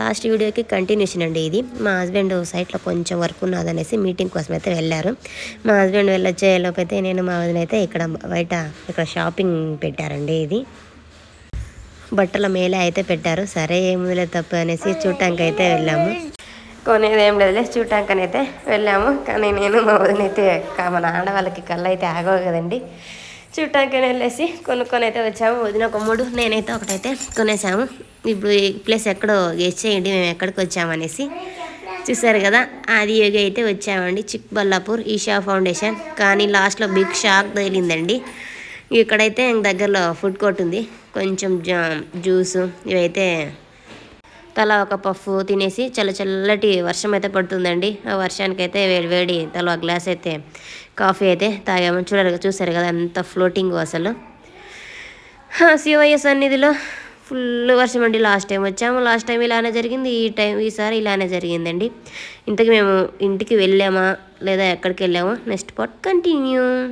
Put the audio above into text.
Last వీడియోకి continuation అండి ఇది. మా హస్బెండ్ సైట్లో కొంచెం వర్క్ ఉన్నదనేసి మీటింగ్ కోసం అయితే వెళ్ళారు. మా హస్బెండ్ వెళ్ళొచ్చేలోపైతే నేను మా వదిన అయితే ఇక్కడ బయట ఇక్కడ షాపింగ్ పెట్టారండి ఇది. బట్టల మేలే అయితే పెట్టారు. సరే ఏముందిలే తప్పు అనేసి చూడటానికి అయితే వెళ్ళాము. కొనేది ఏం లేదులే చూడటానికి అయితే వెళ్ళాము. కానీ నేను మా వదిన అయితే మన ఆడవాళ్ళకి కళ్ళు అయితే ఆగవు కదండి. చూడటానికి వెళ్ళేసి కొనుక్కొని అయితే వచ్చాము. వదిన ఒక మూడు నేనైతే ఒకటైతే కొనేసాము. ఇప్పుడు ఈ ప్లేస్ ఎక్కడో గెస్ట్ చేయండి మేము ఎక్కడికి వచ్చామనేసి చూసారు కదా. అది యోగి అయితే వచ్చామండి. చిక్బల్లాపూర్ ఈషా ఫౌండేషన్. కానీ లాస్ట్లో బిగ్ షాక్ తగిలిందండి. ఇక్కడైతే దగ్గరలో ఫుడ్ కోర్ట్ ఉంది. కొంచెం జా- జ్యూసు ఇవైతే తల ఒక పఫ్ తినేసి చల్ల చల్లటి వర్షం అయితే పడుతుందండి. ఆ వర్షానికి అయితే వేడి వేడి తల ఒక గ్లాస్ అయితే కాఫీ అయితే తాగాము. చూడారు చూసారు కదా ఎంత ఫ్లోటింగ్ అసలు. సివైఎస్ శివయ్య సన్నిధిలో ఫుల్ వర్షం అండి లాస్ట్ టైం వచ్చాము. లాస్ట్ టైం ఇలానే జరిగింది. ఈ టైం ఈసారి ఇలానే జరిగిందండి. ఇంతకు మేము ఇంటికి వెళ్ళామా లేదా ఎక్కడికి వెళ్ళామా? Next part continue.